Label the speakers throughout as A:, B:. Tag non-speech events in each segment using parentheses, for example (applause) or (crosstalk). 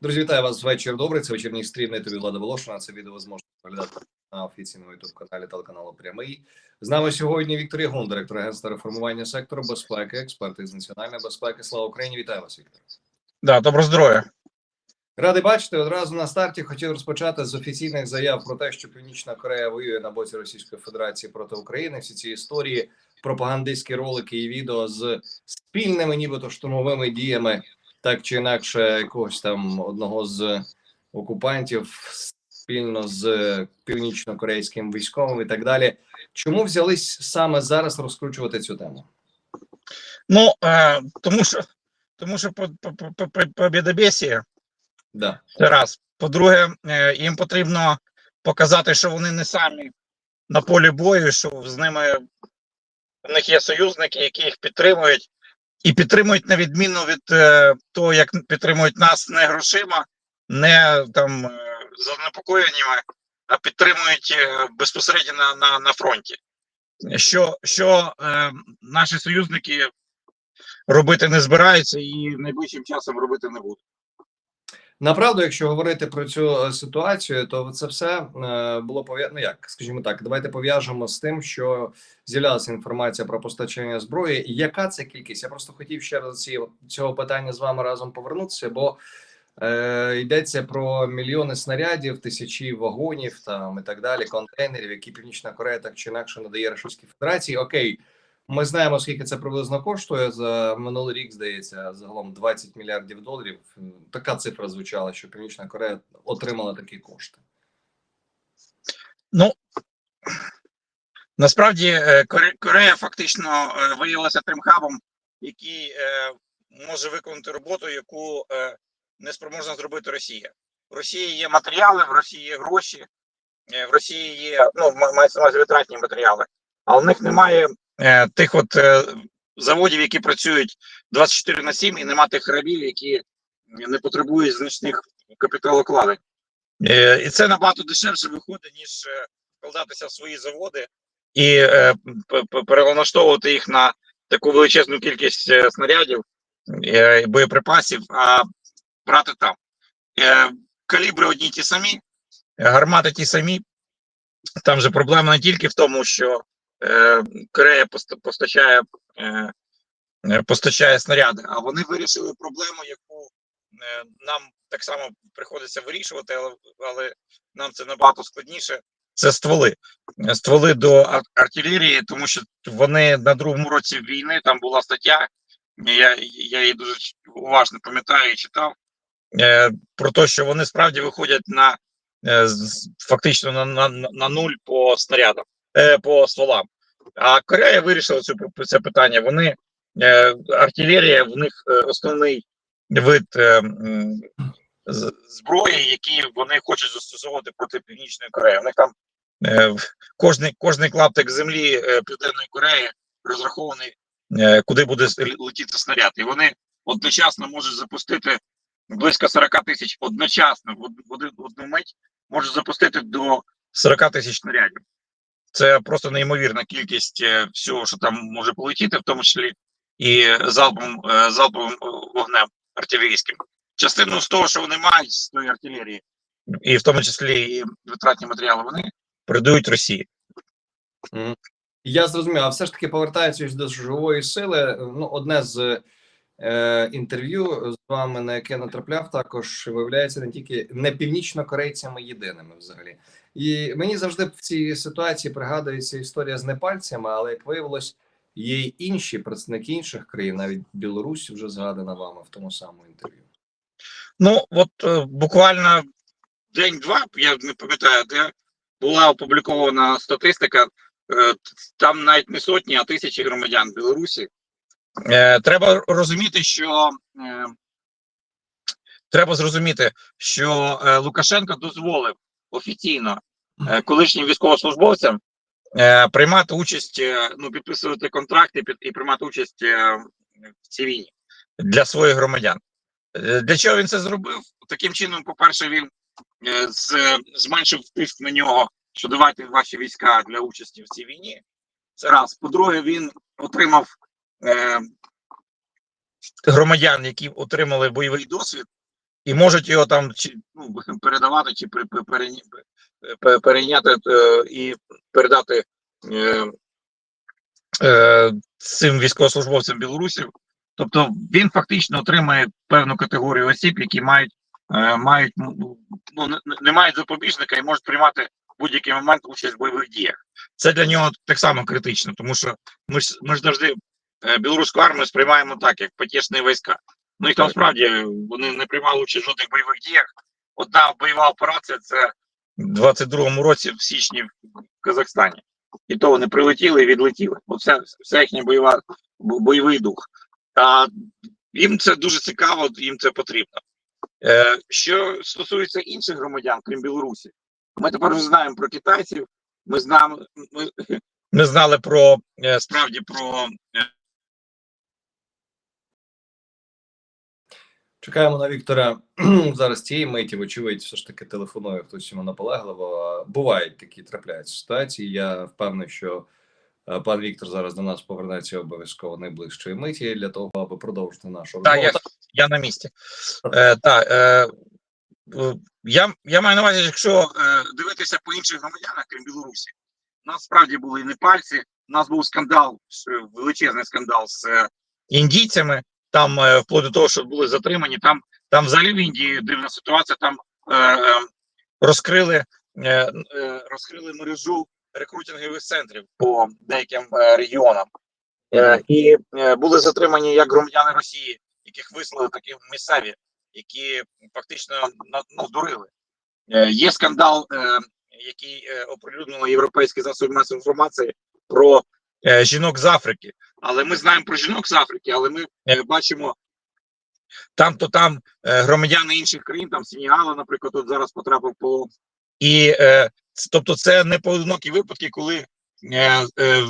A: Друзі, вітаю вас вечір. Добрий. Це вечірній стрім на тобі Влада Волошина. Це відео зможете переглядати на офіційному youtube каналі телеканалу Прямий. З нами сьогодні Віктор Ягун, директор агентства реформування сектору безпеки, експерт із національної безпеки. Слава Україні! Вітаю вас, Віктор.
B: Да, добро здоров'я.
A: Радий бачити одразу на старті. Хотів розпочати з офіційних заяв про те, що Північна Корея воює на боці Російської Федерації проти України. Всі ці історії, пропагандистські ролики і відео з спільними, нібито штурмовими діями, так чи інакше, якогось там одного з окупантів спільно з північно-корейським військовим і так далі. Чому взялись саме зараз розкручувати цю тему?
B: Ну, е, тому що тому що по, по, по, по, побєдобєсія,
A: Да.
B: це раз. По-друге, е, їм потрібно показати, що вони не самі на полі бою, що з ними в них є союзники, які їх підтримують, і підтримують на відміну від е, того, як підтримують нас не грошима, не там е, занепокоєннями, а підтримують е, безпосередньо на, на, на фронті. Що, що е, наші союзники робити не збираються і найближчим часом робити не будуть.
A: Направду, якщо говорити про цю е, ситуацію, то це все е, було пов'язано. Ну як скажімо так, давайте пов'яжемо з тим, що з'являлася інформація про постачання зброї. Яка це кількість? Я просто хотів ще раз ці цього питання з вами разом повернутися, бо е, йдеться про мільйони снарядів, тисячі вагонів там і так далі, контейнерів, які Північна Корея так чи інакше надає Російській Федерації. Окей. Ми знаємо, скільки це приблизно коштує за минулий рік. Здається, загалом 20 мільярдів доларів. Така цифра звучала, що Північна Корея отримала такі кошти.
B: Ну насправді е, Корея фактично е, виявилася тим хабом, який е, може виконати роботу, яку не спроможна зробити Росія. В Росії є матеріали, в Росії є гроші, в Росії є ну мається витратні матеріали, а в них немає е, тих от е, заводів, які працюють 24 на 7, і нема тих рабів, які не потребують значних капіталокладень. Е, і це набагато дешевше виходить, ніж е, вкладатися в свої заводи і е, перелаштовувати їх на таку величезну кількість е, снарядів е, боєприпасів, а брати там. Е, калібри одні ті самі, е, гармати ті самі. Там же проблема не тільки в тому, що Корея пост- постачає, е, е, постачає снаряди, а вони вирішили проблему, яку е, нам так само приходиться вирішувати, але, але нам це набагато складніше. Це стволи. Е, Стволи до артилерії, тому що вони на другому році війни там була стаття. Я, я її дуже уважно пам'ятаю і читав. Е, про те, що вони справді виходять на е, фактично на, на на нуль по снарядам, е, по стволам. А Корея вирішила цю це питання. Вони е, артилерія, в них е, основний вид е, зброї, які вони хочуть застосовувати проти Північної Кореї. Них там е, кожний, кожний клаптик землі е, Південної Кореї розрахований, е, куди буде летіти снаряд. І вони одночасно можуть запустити близько 40 тисяч одночасно в один- одну мить можуть запустити до 40 тисяч снарядів. Це просто неймовірна кількість е, всього, що там може полетіти, в тому числі і залпом, е, залповим е, вогнем артилерійським. Частину з того, що вони мають з тої артилерії, і в тому числі і витратні матеріали, вони передають Росії.
A: Я зрозумів, а все ж таки повертаючись до живої сили. Ну, одне з е, інтерв'ю з вами, на яке натрапляв, також виявляється не тільки не північно-корейцями єдиними взагалі. І мені завжди в цій ситуації пригадується історія з непальцями, але як виявилось, є й інші представники інших країн, навіть Білорусь вже згадана вами в тому самому інтерв'ю.
B: Ну, от е, буквально день-два, я не пам'ятаю, де була опублікована статистика. е, Там навіть не сотні, а тисячі громадян Білорусі. Е, Треба розуміти, що е, треба зрозуміти, що е, Лукашенко дозволив офіційно е, колишнім військовослужбовцям е, приймати участь, е, ну підписувати контракти і приймати участь в цій війні для своїх громадян. Для чого він це зробив? Таким чином, по-перше, він зменшив тиск на нього, що давайте ваші війська для участі в цій війні. Це раз. По-друге, він отримав е, громадян, які отримали бойовий досвід, і можуть його там ну, (laughs) передавати, чи перейняти е, і передати е, е, цим військовослужбовцям білорусів. Тобто він фактично отримає певну категорію осіб, які мають мають ну, ну, не, мають запобіжника і можуть приймати будь-який момент участь в бойових діях. Це для нього так само критично, тому що ми ж ми ж завжди білоруську армію сприймаємо так, як потішні війська. Ну і там справді вони не приймали участь в жодних бойових діях. Одна бойова операція це в 22-му році в січні в Казахстані. І то вони прилетіли і відлетіли. Оце вся їхня бойова бойовий дух. А їм це дуже цікаво, їм це потрібно. Е, що стосується інших громадян, крім Білорусі, ми тепер вже знаємо про китайців. Ми знаємо, ми, (laughs) ми знали про е, справді про
A: Чекаємо на Віктора (clears throat) зараз цієї миті, вочевидь, все ж таки телефонує хтось йому наполегливо. Бувають такі трапляються ситуації. Я впевнений, що е, пан Віктор зараз до нас повернеться обов'язково найближчої миті для того, аби продовжити нашу розмову.
B: я, я на місці. Е, та, е, е, я, я маю на увазі, якщо е, дивитися по інших громадянах, крім Білорусі, у нас справді були і непальці, у нас був скандал, величезний скандал з індійцями, там е, вплоть до того, що були затримані, там, там взагалі в Індії дивна ситуація, там е, е, розкрили, е, е, розкрили мережу рекрутингових центрів по деяким регіонам. Е, і були затримані як громадяни Росії, яких вислали такі місцеві, які фактично на- надурили. Е, Є скандал, е, який е, оприлюднили європейські засоби масової інформації про жінок з Африки. Але ми знаємо про жінок з Африки, але ми е, бачимо там, то там е, громадяни інших країн, там Сенегала, наприклад, тут зараз потрапив по і е, тобто, це не поодинокі випадки, коли е, е,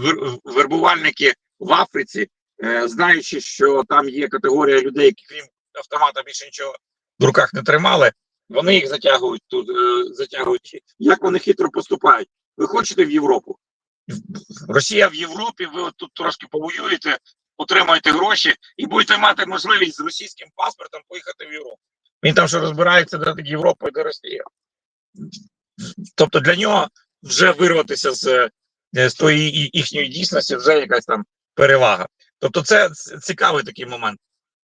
B: вербувальники в Африці, е, знаючи, що там є категорія людей, які крім автомата більше нічого в руках не тримали, вони їх затягують тут, е, затягують. Як вони хитро поступають? Ви хочете в Європу? Росія в Європі, ви тут трошки повоюєте, отримаєте гроші і будете мати можливість з російським паспортом поїхати в Європу. Він там що розбирається, де тут Європа і де Росія. Тобто для нього вже вирватися з, е, з тої їхньої дійсності вже якась там перевага. Тобто, це цікавий такий момент.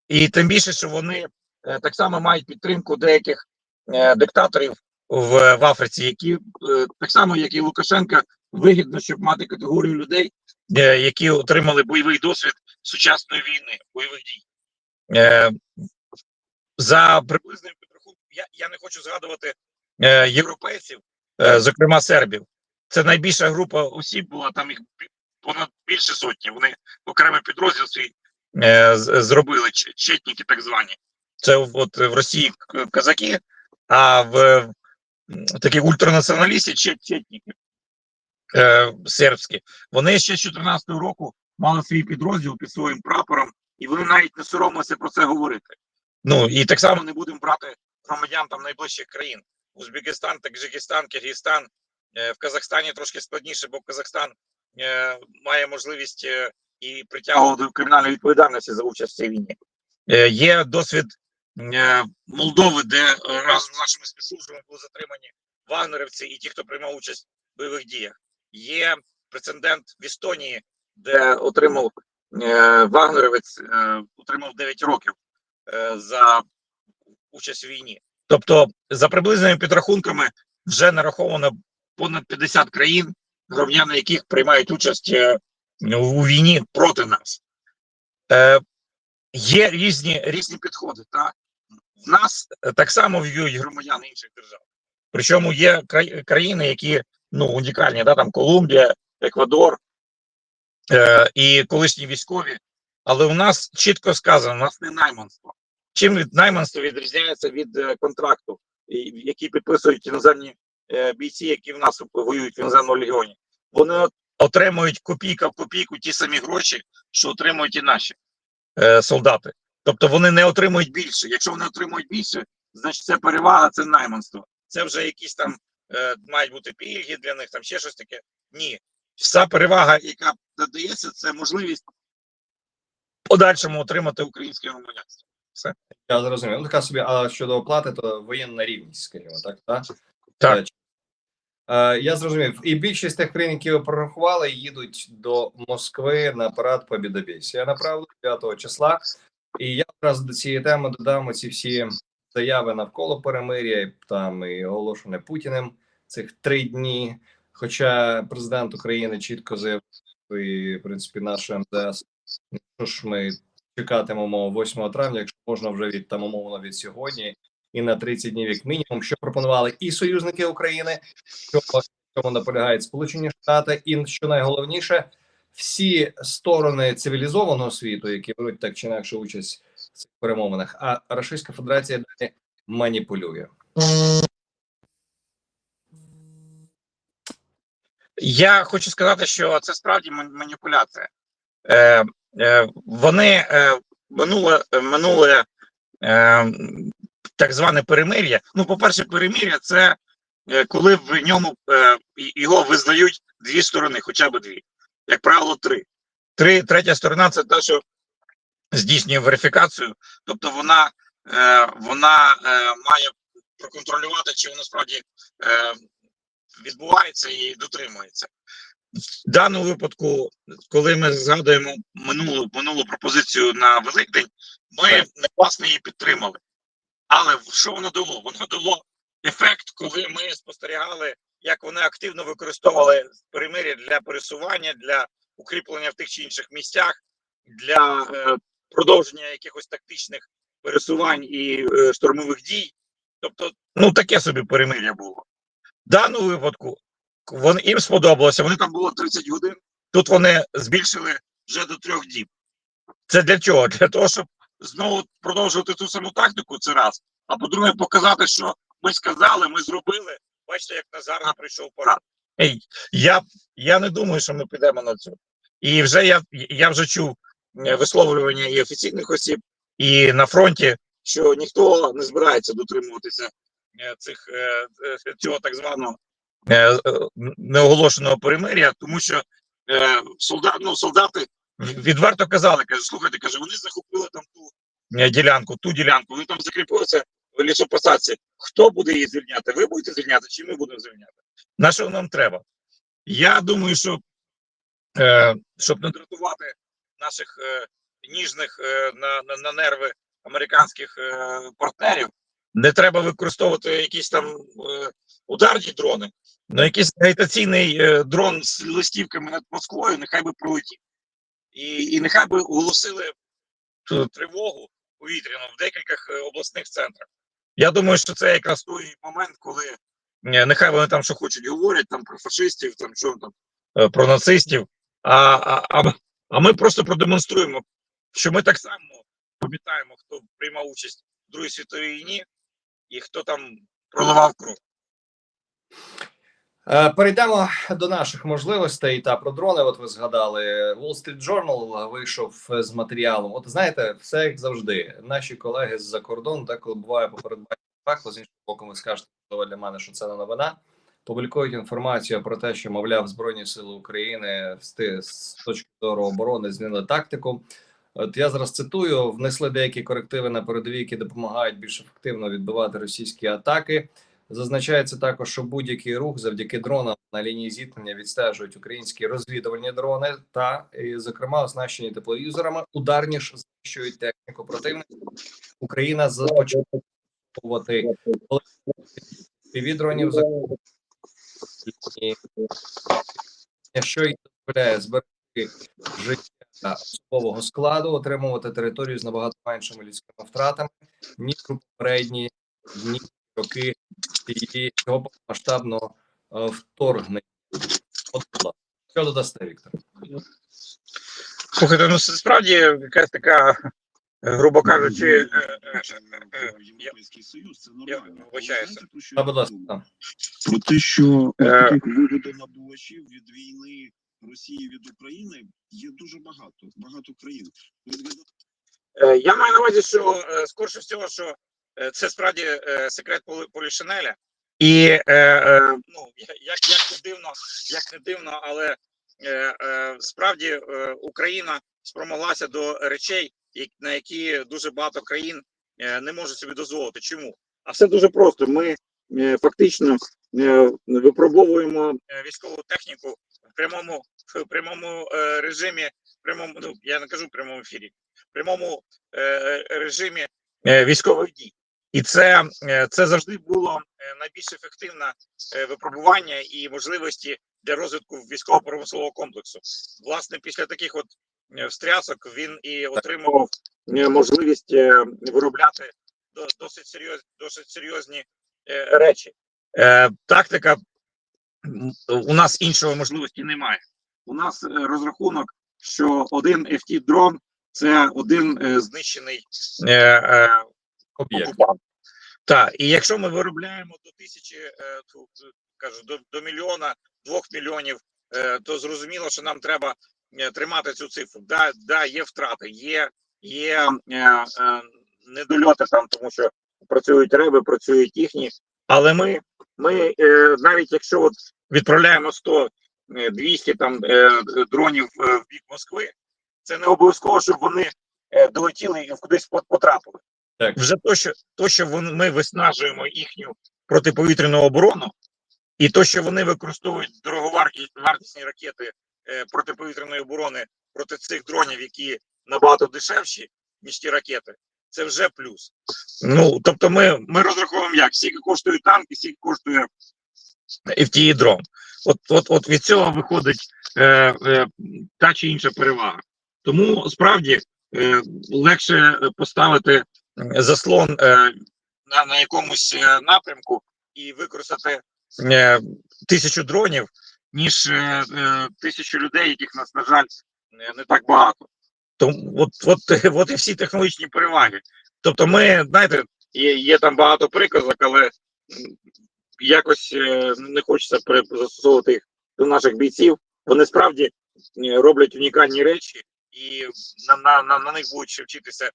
B: І тим більше, що вони е, так само мають підтримку деяких е, диктаторів в, в Африці, які е, так само, як і Лукашенка, вигідно, щоб мати категорію людей, е, які отримали бойовий досвід сучасної війни, бойових дій. Е, за приблизним підрахунком, я, я не хочу згадувати європейців, зокрема сербів. Це найбільша група осіб була, там їх понад більше сотні. Вони окремий підрозділ свій зробили, четніки так звані. Це от в Росії казаки, а в м, такі ультранаціоналісти е, сербські. Вони ще з 14 року мали свій підрозділ під своїм прапором, і вони навіть не соромилися про це говорити. Ну і так само не будемо брати громадян там найближчих країн: Узбекистан, Таджикистан, Киргизстан. Е, В Казахстані трошки складніше, бо Казахстан е, має можливість е, і притягувати до кримінальної відповідальності за участь в цій війні. Е, Є досвід Молдови, де е, разом з нашими спецслужбами були затримані вагнерівці і ті, хто приймав участь в бойових діях. Є прецедент в Естонії, де отримав е, вагнерівець, е, отримав 9 років е, за участь у війні. Тобто, за приблизними підрахунками, вже нараховано понад 50 країн, громадяни яких приймають участь е, у війні проти нас. Е, є різні, різні підходи. Так? В нас е, так само в'юють громадяни інших держав. Причому є країни, які ну, унікальні, да? там Колумбія, Еквадор е, і колишні військові. Але у нас чітко сказано, у нас не найманство. Чим від найманство відрізняється від е, контракту, який підписують іноземні е, бійці, які в нас воюють в іноземному легіоні? Вони отримують копійка в копійку ті самі гроші, що отримують і наші е, солдати. Тобто вони не отримують більше. Якщо вони отримують більше, значить це перевага, це найманство. Це вже якісь там е, мають бути пільги для них, там ще щось таке. Ні. Вся перевага, яка надається, це можливість подальшому отримати українське громадянство. Все.
A: Я зрозумів. Ну, така собі, а щодо оплати, то воєнна рівність, скажімо так. так?
B: Так.
A: Е, Е, я зрозумів. І більшість тих країн, які ви прорахували, їдуть до Москви на парад Побідобєсі. Я направлю 9 числа. І я одразу до цієї теми додам ці всі заяви навколо перемир'я, там і оголошене Путіним цих три дні. Хоча президент України чітко заявив, і в принципі наш МЗС, ну, що ж ми чекатимемо 8 травня, якщо можна вже від там умовно від сьогодні, і на 30 днів як мінімум, що пропонували і союзники України, що цьому наполягають Сполучені Штати, і що найголовніше, всі сторони цивілізованого світу, які беруть так чи інакше участь в цих перемовинах, а Російська Федерація далі маніпулює.
B: Я хочу сказати, що це справді маніпуляція. Е, е, вони е, минуле, минуле е, так зване перемир'я. Ну, по-перше, перемир'я це е, коли в ньому е, його визнають дві сторони, хоча б дві. Як правило, три. Три, третя сторона це та, що здійснює верифікацію, тобто вона, е, вона е, має проконтролювати, чи воно справді е, відбувається і дотримується. В даному випадку, коли ми згадуємо минулу минулу пропозицію на Великдень, ми не власне її підтримали. Але що воно дало? Воно дало ефект, коли ми спостерігали, як вони активно використовували перемир'я для пересування, для укріплення в тих чи інших місцях, для е, продовження якихось тактичних пересувань і е, штурмових дій. Тобто, ну таке собі перемир'я було. В даному випадку вони їм сподобалося. Вони там було 30 годин. Тут вони збільшили вже до трьох діб. Це для чого? Для того, щоб знову продовжувати ту саму тактику. Це раз. А по-друге, показати, що ми сказали, ми зробили. Бачите, як Назар не прийшов. Ей, я, я не думаю, що ми підемо на цю. І вже я, я вже чув е, висловлювання і офіційних осіб, і на фронті, що ніхто не збирається дотримуватися е, цих е, цього так званого неоголошеного перемир'я, тому що солдат, ну, солдати відверто казали, каже, слухайте, каже, вони захопили там ту ділянку, ту ділянку, вони там закріпилися лісопосадці. Хто буде її звільняти? Ви будете звільняти, чи ми будемо звільняти? На що нам треба? Я думаю, що е, щоб не дратувати наших е, ніжних е, на, на, на нерви американських е, партнерів, не треба використовувати якісь там е, ударні дрони. Ну, якийсь агітаційний е, дрон з листівками над Москвою, нехай би пролетів. І, і нехай би оголосили тривогу повітряну в декількох е, обласних центрах. Я думаю, що це якраз той момент, коли е, нехай вони там що хочуть говорять, там про фашистів, там що там е, про нацистів. А, а, а, а ми просто продемонструємо, що ми так само пам'ятаємо, хто приймав участь в Другій світовій війні і хто там проливав кров.
A: Е, Перейдемо до наших можливостей та про дрони. От ви згадали Wall Street Journal вийшов з матеріалом. От знаєте, все як завжди. Наші колеги з-за кордону, так коли буває попередбачення факту, з іншого боку, ви скажете для мене, що це не новина. Публікують інформацію про те, що мовляв Збройні Сили України з точки зору оборони змінили тактику. От я зараз цитую: внесли деякі корективи на передовій, які допомагають більш ефективно відбивати російські атаки. Зазначається також, що будь-який рух завдяки дронам на лінії зіткнення відстежують українські розвідувальні дрони та, зокрема, оснащені тепловізорами. Ударні ж знищують техніку противника. Україна започатковувати півдронів за що й дозволяє зберегти життя особового складу, отримувати територію з набагато меншими людськими втратами, ніж у попередні дні роки цього масштабного е, вторгнення. От, що додасте, Віктор?
B: Слухайте, ну це справді якась така, е, грубо кажучи, я-
C: Європейський Союз, це нормально.
B: вибачаюся.
C: Про те, що
B: Е.
C: таких вигодонабувачів від війни Росії від України є дуже багато, багато країн.
B: Я маю на увазі, що скорше всього, що це справді е, секрет Полі- Полішинеля. І е, е, ну, як, як не дивно, як не дивно, але е, е, справді е, Україна спромоглася до речей, на які дуже багато країн е, не можуть собі дозволити. Чому? А все дуже просто. Ми е, фактично е, випробовуємо е, військову техніку в прямому в прямому е, режимі, прямому ну я не кажу в прямому ефірі, в прямому е, режимі е, військових дій. І це, е, це завжди було е, найбільш ефективне е, випробування і можливості для розвитку військово-промислового комплексу. Власне, після таких от встрясок він і отримував можливість виробляти до- досить серйозні, досить серйозні речі. Тактика у нас іншої можливості немає. У нас розрахунок, що один FT дрон це один знищений е, е,
A: Об'єкт.
B: Так, і якщо ми виробляємо до тисячі, е, ту- ту- кажу, до, до мільйона, двох мільйонів, е, то зрозуміло, що нам треба е, тримати цю цифру. Да, да, є втрати, є, є е, е, недольоти там, тому що працюють реби, працюють їхні. Але ми, ми е, навіть якщо от відправляємо 100, е, 200 там е, дронів е, в бік Москви, це не обов'язково, щоб вони е, долетіли і кудись потрапили.
A: Так.
B: Вже то, що то, що вони, ми виснажуємо їхню протиповітряну оборону, і то, що вони використовують дороговартісні ракети е, протиповітряної оборони проти цих дронів, які набагато дешевші, ніж ті ракети, це вже плюс. Ну тобто, ми, ми розраховуємо як скільки коштує танк, і скільки коштує FTE дрон. От, от, от від цього виходить е, е, та чи інша перевага. Тому справді е, легше поставити заслон е, на, на якомусь е, напрямку і використати е, тисячу дронів, ніж тисячу людей, яких нас, на жаль, не, так багато. Тому от, от, (laughs) от і всі технологічні переваги. Тобто, ми, знаєте, є, є там багато приказок, але якось не хочеться застосовувати їх до наших бійців. Вони справді роблять унікальні речі, і на, на, на, на них будуть ще вчитися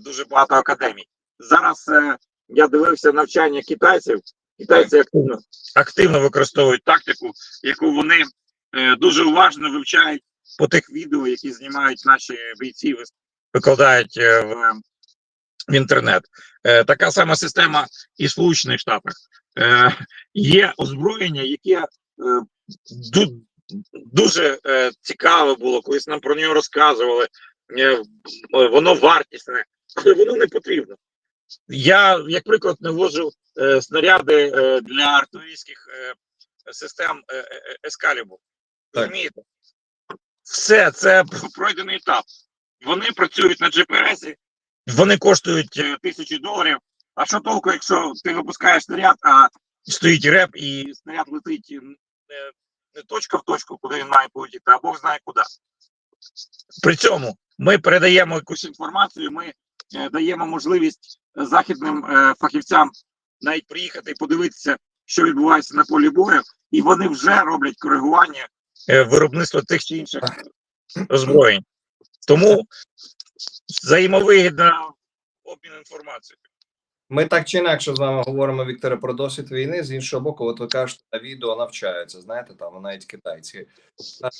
B: дуже багато академій. Зараз е, я дивився навчання китайців. Китайці активно, активно використовують тактику, яку вони е, дуже уважно вивчають по тих відео, які знімають наші бійці, викладають е, в, в інтернет. Е, така сама система і в Сполучених Штатах. Е, є озброєння, яке е, ду- дуже е, цікаве було, колись нам про нього розказували. Е, воно вартісне, але воно не потрібно. Я, як приклад, навожу е, снаряди е, для артилерійських е, систем е, е, Ескалібур. Розумієте? Все, це пройдений етап. Вони працюють на GPS, вони коштують е, тисячі доларів. А що толку, якщо ти випускаєш снаряд, а стоїть реп, і снаряд летить не, не точка в точку, куди він має полетіти, а Бог знає куди. При цьому ми передаємо якусь інформацію, ми е, даємо можливість західним е, фахівцям навіть приїхати і подивитися, що відбувається на полі бою, і вони вже роблять коригування е, виробництва тих чи інших озброєнь. Тому взаємовигідна обмін інформацією.
A: Ми так чи інакше з вами говоримо, Вікторе, про досвід війни. З іншого боку, от ви кажете, на відео навчаються, знаєте, там навіть китайці.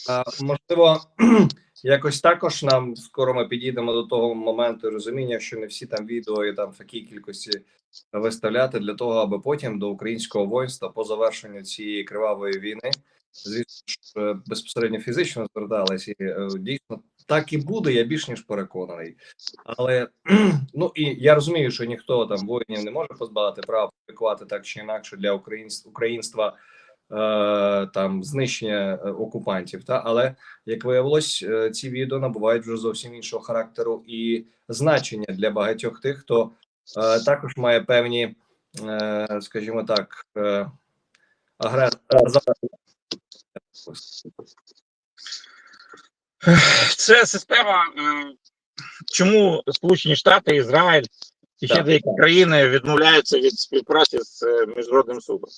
A: А, можливо, (clears throat) якось також нам скоро ми підійдемо до того моменту розуміння, що не всі там відео і там в такій кількості виставляти для того, аби потім до українського воїнства по завершенню цієї кривавої війни, звісно ж, е, безпосередньо фізично зверталися. І е, дійсно так і буде. Я більш ніж переконаний. Але (clears throat) ну і я розумію, що ніхто там воїнів не може позбавити права публікувати так чи інакше для українсь- українства е, там знищення е, окупантів. Та але як виявилось, е, ці відео набувають вже зовсім іншого характеру і значення для багатьох тих, хто е, також має певні, е, скажімо так, е, агрес...
B: Це система, е, чому Сполучені Штати, Ізраїль і ще деякі країни відмовляються від співпраці з е, міжнародним судом.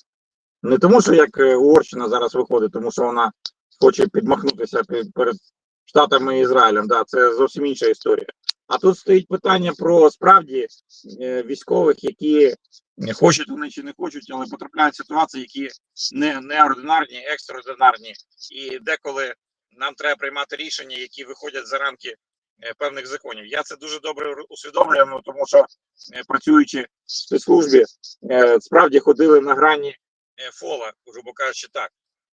B: Не тому, що як е, Угорщина зараз виходить, тому що вона хоче підмахнутися пе- перед Штатами і Ізраїлем. Да, це зовсім інша історія. А тут стоїть питання про справді військових, які не хочуть вони чи не хочуть, але потрапляють в ситуації, які не неординарні, екстраординарні, і деколи нам треба приймати рішення, які виходять за рамки е, певних законів. Я це дуже добре усвідомлюю, тому що е, працюючи в спецслужбі, е, справді ходили на грані фола, грубо кажучи, так.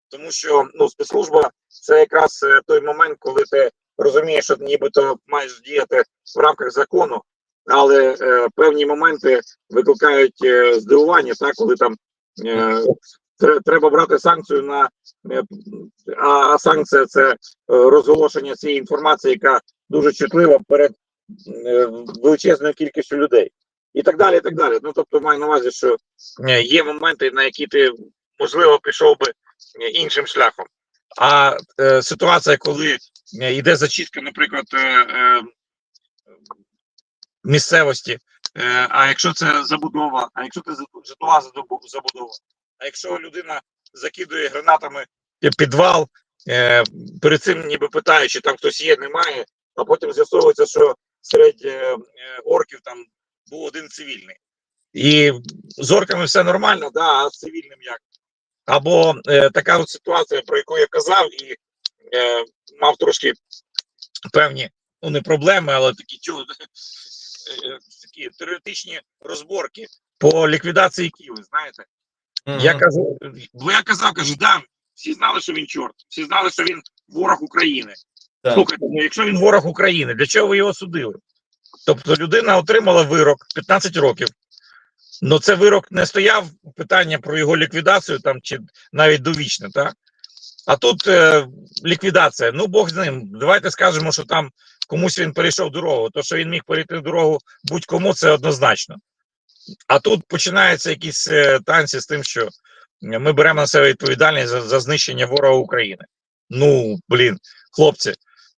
B: Тому що ну, спецслужба це якраз той момент, коли ти розумієш, що нібито маєш діяти в рамках закону, але е, певні моменти викликають е, здивування, так, коли там треба брати санкцію на е, а, санкція це е, розголошення цієї інформації, яка дуже чутлива перед е, величезною кількістю людей. І так далі, і так далі. Ну тобто маю на увазі, що є моменти, на які ти можливо пішов би іншим шляхом. А е, ситуація, коли йде зачистка, наприклад, е, е, місцевості, е, а якщо це забудова, а якщо це житлова забудова, а якщо людина закидує гранатами підвал, е, перед цим ніби питаючи, чи там хтось є, немає, а потім з'ясовується, що серед е, е, орків там був один цивільний. І з орками все нормально, да, а з цивільним як? Або е, така от ситуація, про яку я казав, і е, мав трошки певні, ну не проблеми, але такі чу, е, такі теоретичні розборки по ліквідації Києва, знаєте. Я кажу, бо я казав, кажу, да, всі знали, що він чорт, всі знали, що він ворог України.
A: Так.
B: Слухайте, ну якщо він ворог України, для чого ви його судили? Тобто людина отримала вирок 15 років. Ну це вирок не стояв питання про його ліквідацію там чи навіть довічне, так? А тут е, ліквідація. Ну Бог з ним. Давайте скажемо, що там комусь він перейшов дорогу. То, що він міг перейти дорогу будь-кому, це однозначно. А тут починаються якісь е, танці з тим, що ми беремо на себе відповідальність за, за знищення ворога України. Ну, блін, хлопці,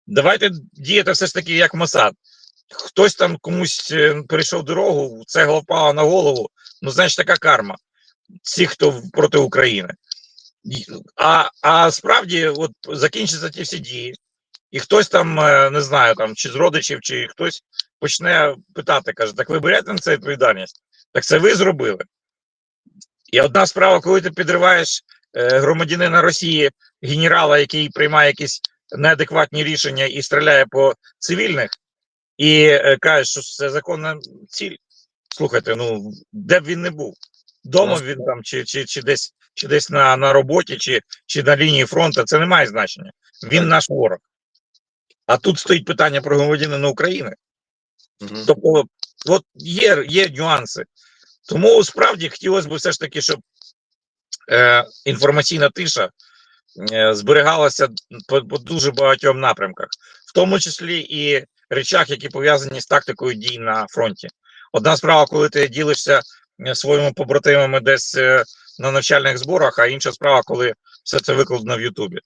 B: давайте діяти все ж таки як Масад. Хтось там комусь е, перейшов дорогу, цегла впала на голову. Ну, значить, така карма. Всі, хто проти України. А, а справді, от закінчаться ті всі дії, і хтось там, е, не знаю, там, чи з родичів, чи хтось почне питати, каже: так ви берете на це відповідальність? Так це ви зробили. І одна справа, коли ти підриваєш е, громадянина Росії, генерала, який приймає якісь неадекватні рішення і стріляє по цивільних, і е, кажеш, що це законна ціль. Слухайте, ну де б він не був? Дома він там, чи, чи, чи десь, чи десь на, на роботі, чи, чи на лінії фронту, це не має значення. Він наш ворог. А тут стоїть питання про громадянина України.
A: Мгм.
B: Тобто, от є, є нюанси. Тому справді хотілося б все ж таки, щоб е, інформаційна тиша е, зберігалася по, по дуже багатьом напрямках, в тому числі і речах, які пов'язані з тактикою дій на фронті. Одна справа, коли ти ділишся е, своїми побратимами десь е, на навчальних зборах, а інша справа, коли все це викладено в Ютубі.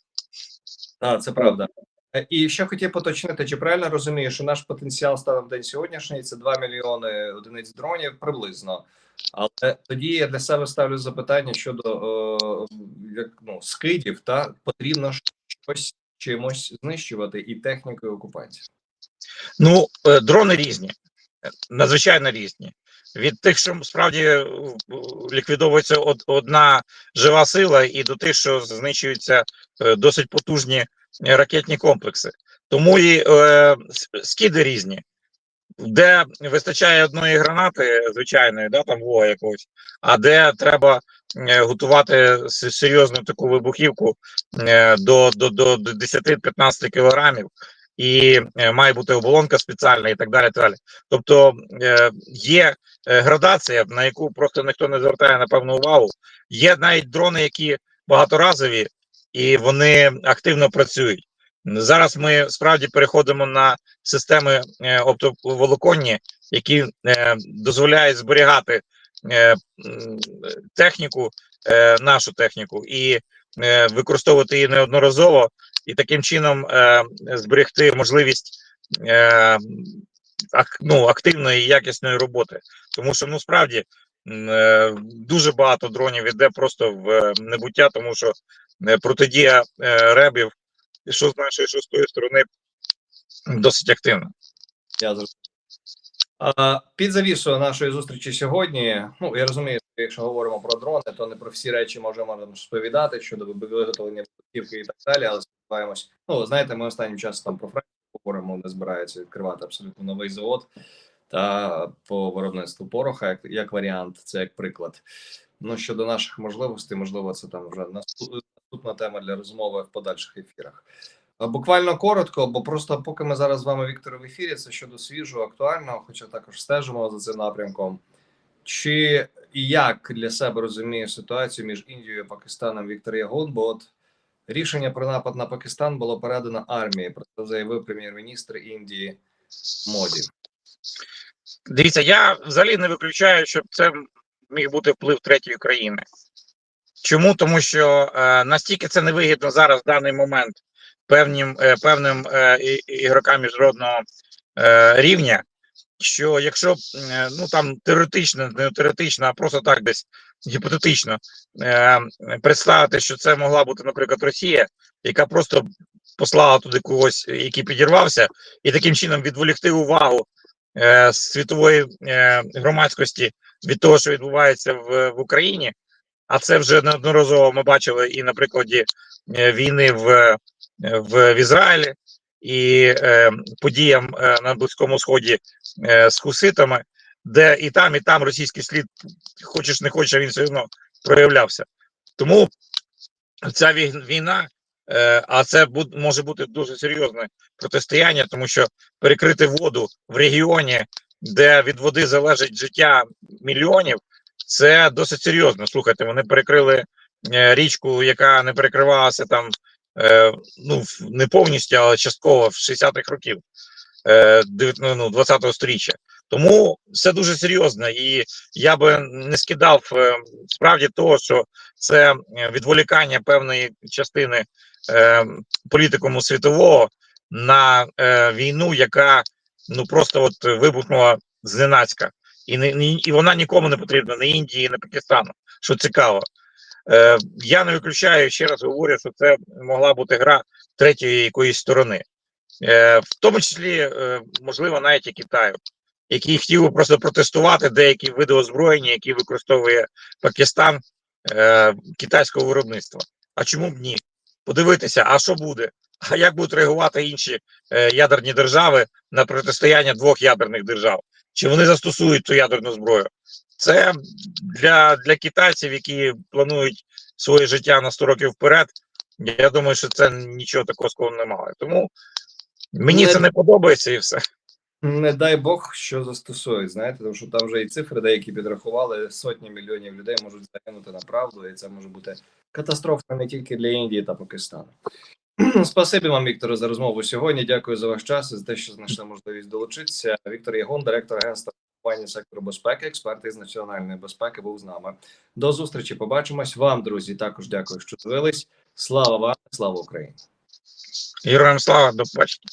A: Так, це правда. Е, І ще хотів поточнити, чи правильно розумію, що наш потенціал станом день сьогоднішній це 2 мільйони одиниць дронів приблизно. Але тоді я для себе ставлю запитання щодо е, як ну скидів, та потрібно щось чимось знищувати і технікою окупації.
B: Ну, е, дрони різні, е, надзвичайно різні. Від тих, що справді ліквідовується одна жива сила, і до тих, що знищуються досить потужні ракетні комплекси. Тому і е, скиди різні. Де вистачає одної гранати, звичайної, да, там вога якогось, а де треба е, готувати серйозну таку вибухівку е, до, до, до, до 10-15 кілограмів, і е, має бути оболонка спеціальна і так далі. так далі. Тобто е, є е, градація, на яку просто ніхто не звертає напевно увагу. Є навіть дрони, які багаторазові і вони активно працюють. Зараз ми справді переходимо на системи е, оптоволоконні, які е, дозволяють зберігати е, техніку, нашу техніку, і використовувати її неодноразово, і таким чином зберегти можливість ну, активної і якісної роботи. Тому що ну справді дуже багато дронів іде просто в небуття, тому що протидія е, ребів, що з нашої, що з тої сторони, досить активна.
A: Я зрозумів. Під завісою нашої зустрічі сьогодні. Ну я розумію, що якщо говоримо про дрони, то не про всі речі можемо розповідати щодо виготовлення вибухівки і так далі. Але сподіваємось, ну знаєте, ми останнім часом там про Францію говоримо, не збираються відкривати абсолютно новий завод та по виробництву пороха, як, як варіант, це як приклад. Ну щодо наших можливостей, можливо, це там вже наступ- наступна тема для розмови в подальших ефірах. Буквально коротко, бо просто поки ми зараз з вами Віктор в ефірі, це щодо свіжого, актуального, хоча також стежимо за цим напрямком. Чи і як для себе розуміє ситуацію між Індією і Пакистаном Віктор Ягун? Бо от рішення про напад на Пакистан було передано армії. Про це заявив прем'єр-міністр Індії Моді.
B: Дивіться, я взагалі не виключаю, щоб це міг бути вплив третьої країни. Чому? Тому що е, настільки це невигідно зараз в даний момент певним, е, певним е, ігрокам міжнародного е, рівня, що якщо е, ну там теоретично, не теоретично, а просто так десь гіпотетично е, представити, що це могла бути, наприклад, Росія, яка просто послала туди когось, який підірвався, і таким чином відволікти увагу е, світової е, громадськості від того, що відбувається в, в Україні. А це вже неодноразово ми бачили і на прикладі е, війни в, е, в, в Ізраїлі, і е, подіям е, на Близькому Сході е, з хуситами, де і там, і там російський слід, хочеш не хочеш, він все одно проявлявся. Тому ця вій- війна, е, а це буд- може бути дуже серйозне протистояння, тому що перекрити воду в регіоні, де від води залежить життя мільйонів, це досить серйозно. Слухайте, вони перекрили е, річку, яка не перекривалася там е, ну не повністю, але частково в 60-х років е, ну, 20-го сторіччя. Тому все дуже серйозно, і я би не скидав е, справді того, що це е, відволікання певної частини е, політикуму світового на е, війну, яка ну просто от вибухнула зненацька, і не, і вона нікому не потрібна, ні Індії, ні Пакистану. Що цікаво. Е, я не виключаю ще раз говорю, що це могла бути гра третьої якоїсь сторони, е, в тому числі, е, можливо, навіть і Китаю, який хотів просто протестувати деякі види озброєння, які використовує Пакистан е, китайського виробництва. А чому б ні? Подивитися, а що буде? А як будуть реагувати інші е, ядерні держави на протистояння двох ядерних держав? Чи вони застосують цю ядерну зброю? Це для, для китайців, які планують своє життя на 100 років вперед. Я думаю, що це нічого такого складного немає. Тому мені
A: Не-
B: це не подобається і все.
A: Не дай Бог, що застосують, знаєте, тому що там вже і цифри деякі підрахували, сотні мільйонів людей можуть загинути на правду, і це може бути катастрофа не тільки для Індії та Пакистану. Спасибі вам, Вікторе, за розмову сьогодні. Дякую за ваш час і за те, що знайшли можливість долучитися. Віктор Ягон, директор агентства компанії сектору безпеки, експерт із національної безпеки, був з нами. До зустрічі. Побачимось. Вам, друзі, також дякую, що дивились. Слава вам, слава Україні!
B: Героям слава, до побачення.